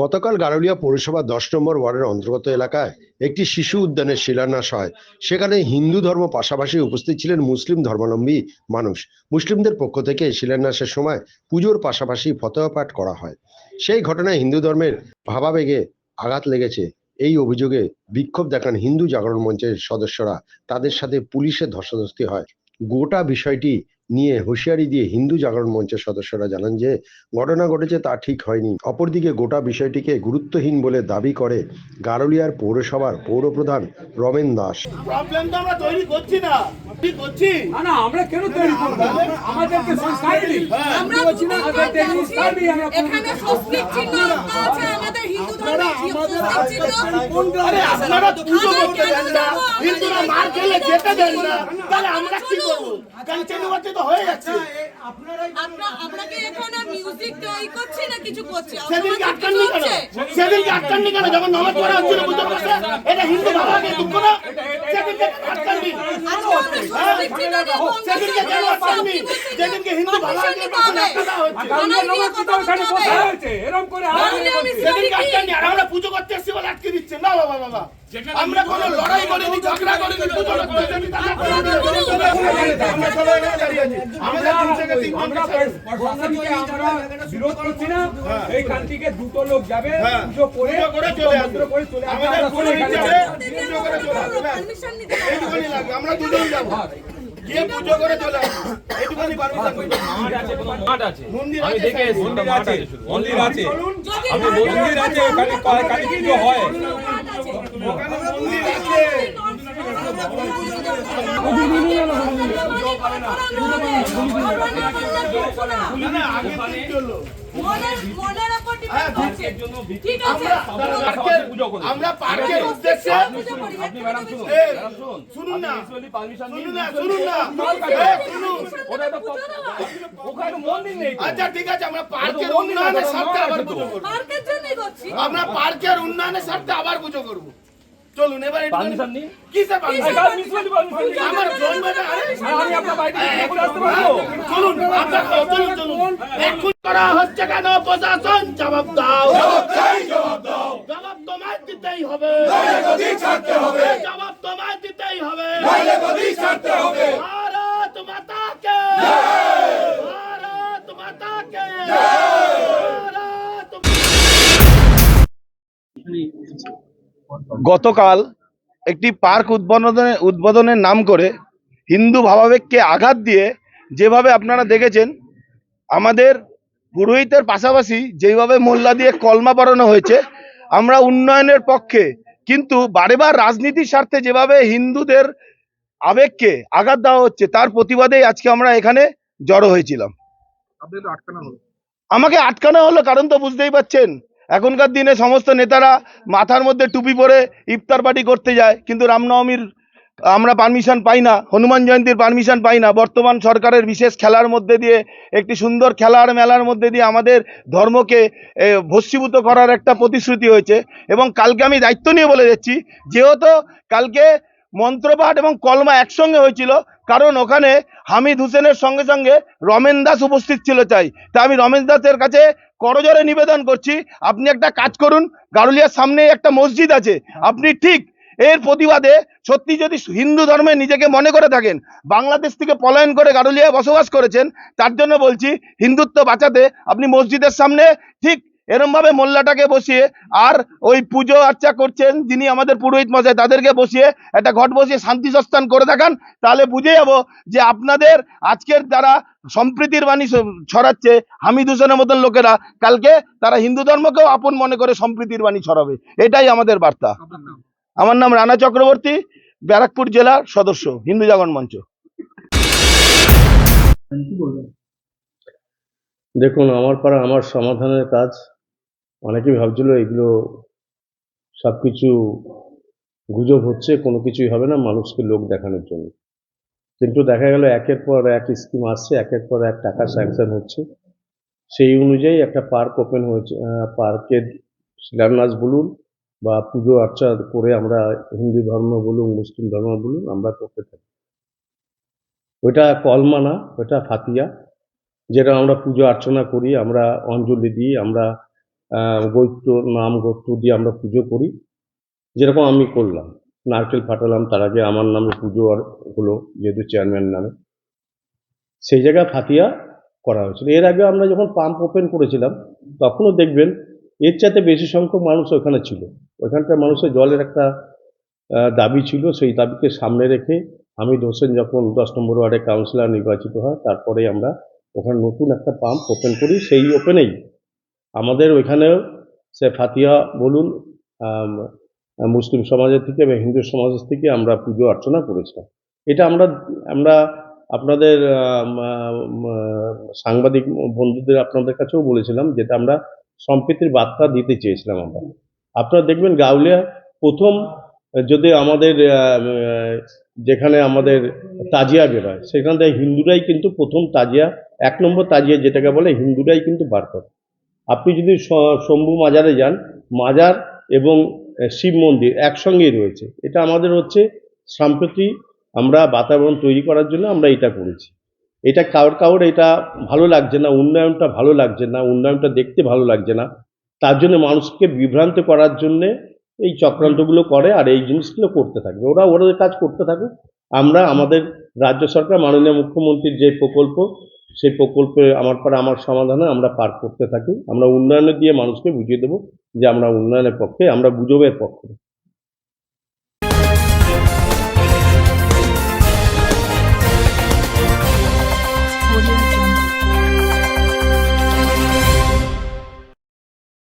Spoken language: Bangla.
গতকাল গারুলিয়া পৌরসভা দশ নম্বর ওয়ার্ডের অন্তর্গত এলাকায় একটি শিশু উদ্যানের শিলান্যাস হয়। সেখানে হিন্দু ধর্ম পাশাপাশি উপস্থিত ছিলেন মুসলিম ধর্মাবলম্বী মানুষ। মুসলিমদের পক্ষ থেকে শিলান্যাসের সময় পুজোর পাশাপাশি ফতোয়া পাঠ করা হয়। সেই ঘটনায় হিন্দু ধর্মের ভাবাবেগে আঘাত লেগেছে। এই অভিযোগে বিক্ষোভ দেখান হিন্দু জাগরণ মঞ্চের সদস্যরা। তাদের সাথে পুলিশের ধস্তাধস্তি হয়। গোটা বিষয়টি নিয়ে হুঁশিয়ারি দিয়ে হিন্দু জাগরণ মঞ্চের সদস্যরা জানান যে ঘটনা ঘটেছে তা ঠিক হয়নি। অপরদিকে গোটা বিষয়টিকে গুরুত্বহীন বলে দাবি করে গারুলিয়ার পৌরসভার পৌরপ্রধান রমেন দাস। আমরা তৈরি করছি না। কি করছি। না না আমরা কেন তৈরি করব? আমাদেরকে সংস্কার দিন। আমরা আমাদের ট্রেনিং স্টার দিই আমরা এখানে চিহ্ন আছে আমাদের হিন্দু ধর্মের স্বস্তিক চিহ্ন আরে আপনারা পুজো করতে দেন না হিন্দুরা মার খেলে যেতে দেন না। তাহলে আমরা কি করব? তো হয়ে যাচ্ছে আপনাকে এখানে মিউজিক তৈরি করছি না কিছু করছে? সেদিনকে আটকাননি কেন? সেদিনকে আটকাননি কেন? যখন নামাজ পড়া হচ্ছিল পুজো করতে এটা হিন্দু বাবাকে দুঃখ না? সেদিনকে আটকাননি। সেদিনকে কেন আটকাননি যেদিনকে হিন্দু এরকম করে আমরা পুজো করতে এসেছি বলে আটকে দিচ্ছে না বাবা বাবা আমরা কোনো লড়াই করিনি ঝগড়া করিনি পুজো বিরোধ করছি না এইখান থেকে দুটো লোক যাবে হ্যাঁ। পুজো করে চলে আসবে পুজো করে চলে আসবে ব্যাস। এইটুকুনি লাগবে আমরা দুজন যাব। গিয়ে পুজো করে চলে আসব। এইটুকুনি পারমিশন মাঠ আছে মন্দির আমি আছে দেখে সাইডে। আছে মন্দির আছে। যদি মন্দির আছে ওখানে কালী পুজো হয়। ওখানে মন্দির আছে। না না আমরা পার্কের উদ্দেশ্যে আপনি ম্যাডাম শুনুন শুনুন। শুনুন। না। পারমিশন শুনুন না শুনুন না। শুনুন। ওটা তো ওখানে মন্দির নেই আচ্ছা ঠিক আছে আমরা পার্কের উন্নয়নের স্বার্থে আবার পুজো করব। পার্কের জন্যই করছি। আমরা পার্কের উন্নয়নের স্বার্থে আবার পুজো করব। চলুন এবার একটু- পারমিশন নিন। কিসের এই পারমিশন পারমিশন আমার জন্মটা আরে আমি আপনার বাড়িতে আসতে পারব। চলুন আপনার চলুন চলুন। এখন করা হচ্ছে কেন? প্রশাসন গতকাল একটি পার্ক উদ্বোধনের উদ্বোধনের নাম করে হিন্দু ভাবাবেগকে আঘাত দিয়ে যেভাবে আপনারা দেখেছেন আমাদের পুরোহিতের পাশাপাশি যেভাবে মোল্লা দিয়ে কলমা পড়ানো হয়েছে আমরা উন্নয়নের পক্ষে কিন্তু বারেবার রাজনীতির স্বার্থে যেভাবে হিন্দুদের আবেগকে আঘাত দেওয়া হচ্ছে তার প্রতিবাদেই আজকে আমরা এখানে জড়ো হয়েছিলাম। আমাকে আটকানো হলো কারণ তো বুঝতেই পাচ্ছেন এখনকার দিনে সমস্ত নেতারা মাথার মধ্যে টুপি পরে ইফতার পার্টি করতে যায়, কিন্তু রামনবমীর আমরা পারমিশন পাই না, হনুমান জয়ন্তীর পারমিশন পাই না। বর্তমান সরকারের বিশেষ খেলার মধ্যে দিয়ে, একটি সুন্দর খেলার মেলার মধ্যে দিয়ে আমাদের ধর্মকে ভস্মীভূত করার একটা প্রতিশ্রুতি হয়েছে। এবং কালকে আমি দায়িত্ব নিয়ে বলে যাচ্ছি, যেহেতু কালকে মন্ত্রপাঠ এবং কলমা একসঙ্গে হয়েছিল, কারণ ওখানে হামিদ হোসেনের সঙ্গে সঙ্গে রমেন দাস উপস্থিত ছিল চাই। তা আমি রমেন দাসের কাছে করজোরে নিবেদন করছি, আপনি একটা কাজ করুন, গারুলিয়ার সামনে একটা মসজিদ আছে, আপনি ঠিক এর প্রতিবাদে সত্যি যদি হিন্দু ধর্মে নিজেকে মনে করে থাকেন, বাংলাদেশ থেকে পলায়ন করে গারুলিয়ায় বসবাস করেছেন, তার জন্য বলছি হিন্দুত্ব বাঁচাতে আপনি মসজিদের সামনে ঠিক এরমভাবে মোল্লাটাকে বসিয়ে আর ওই পুজো আর্চা করছেন যিনি আমাদের পুরোহিত মশাই, তাদেরকে বসিয়ে একটা ঘট বসিয়ে শান্তি সস্থান করে দেখান, তাহলে বুঝে যাব যে আপনাদের আজকের যারা সম্প্রীতির বাণী ছড়াচ্ছে হামিদ হোসেনের মতন লোকেরা, কালকে তারা হিন্দু ধর্মকেও আপন মনে করে সম্প্রীতির বাণী ছড়াবে। এটাই আমাদের বার্তা। আমার নাম রানা চক্রবর্তী, ব্যারাকপুর জেলার সদস্য, হিন্দু জাগরণ মঞ্চ। দেখুন, আমার পাড়া আমার সমাধানের কাজ অনেকেই ভাবছিল এগুলো সব কিছু গুজব হচ্ছে, কোনো কিছুই হবে না, মানুষকে লোক দেখানোর জন্য। কিন্তু দেখা গেল একের পর এক স্কিম আসছে, একের পর এক টাকা স্যাংশন হচ্ছে। সেই অনুযায়ী একটা পার্ক ওপেন হয়েছে পার্কের শিলান্যাস বলুন বা পুজো আর্চা করে আমরা হিন্দু ধর্ম বলুন, মুসলিম ধর্ম বলুন, আমরা করতে থাকি। ওইটা কলমানা, ওইটা ফাতিয়া, যেটা আমরা পুজো অর্চনা করি, আমরা অঞ্জলি দিই, আমরা গোত্র নাম গোত্র দিয়ে আমরা পুজো করি। যেরকম আমি করলাম, নারকেল ফাটালাম, তার আগে আমার নামে পুজো আর হলো যেহেতু চেয়ারম্যান নামে। সেই জায়গায় ফাতিয়া করা হয়েছিল। এর আগে আমরা যখন পাম্প ওপেন করেছিলাম, তখনও দেখবেন এর চাইতে বেশি সংখ্যক মানুষ ওখানে ছিল। ওখানকার মানুষের জলের একটা দাবি ছিল, সেই দাবিকে সামনে রেখে আমি হোসেন যখন দশ নম্বর ওয়ার্ডে কাউন্সিলর নির্বাচিত হয় তারপরে আমরা ওখানে নতুন একটা পাম্প ওপেন করি। সেই ওপেনেই আমাদের ওইখানেও সে ফাতিয়া বলুন মুসলিম সমাজের থেকে বা হিন্দু সমাজের থেকে আমরা পুজো অর্চনা করেছিলাম। এটা আমরা আমরা আপনাদের সাংবাদিক বন্ধুদের আপনাদের কাছেও বলেছিলাম যেটা আমরা সম্প্রীতির বার্তা দিতে চেয়েছিলাম আমরা। আপনারা দেখবেন গাউলিয়া প্রথম, যদি আমাদের যেখানে আমাদের তাজিয়া বেরোয় সেখান থেকে হিন্দুরাই কিন্তু প্রথম তাজিয়া, এক নম্বর তাজিয়া যেটাকে বলে হিন্দুরাই কিন্তু বার করে। আপনি যদি শম্ভু মাজারে যান, মাজার এবং শিব মন্দির একসঙ্গেই রয়েছে। এটা আমাদের হচ্ছে সম্প্রতি আমরা বাতাবরণ তৈরি করার জন্য আমরা এটা করেছি। এটা কারোর কারোর এটা ভালো লাগছে না, উন্নয়নটা ভালো লাগছে না, উন্নয়নটা দেখতে ভালো লাগছে না। তার জন্য মানুষকে বিভ্রান্ত করার জন্যে এই চক্রান্তগুলো করে আর এই জিনিসগুলো করতে থাকবে ওরা ওদের কাজ করতে থাকুক। আমরা আমাদের রাজ্য সরকার, মাননীয় মুখ্যমন্ত্রীর যে প্রকল্প সেই প্রকল্পে আমার পরে আমার সমাধানে আমরা পার করতে থাকি আমরা উন্নয়নের দিয়ে মানুষকে বুঝিয়ে দেবো যে আমরা উন্নয়নের পক্ষে, আমরা গুজবের পক্ষে।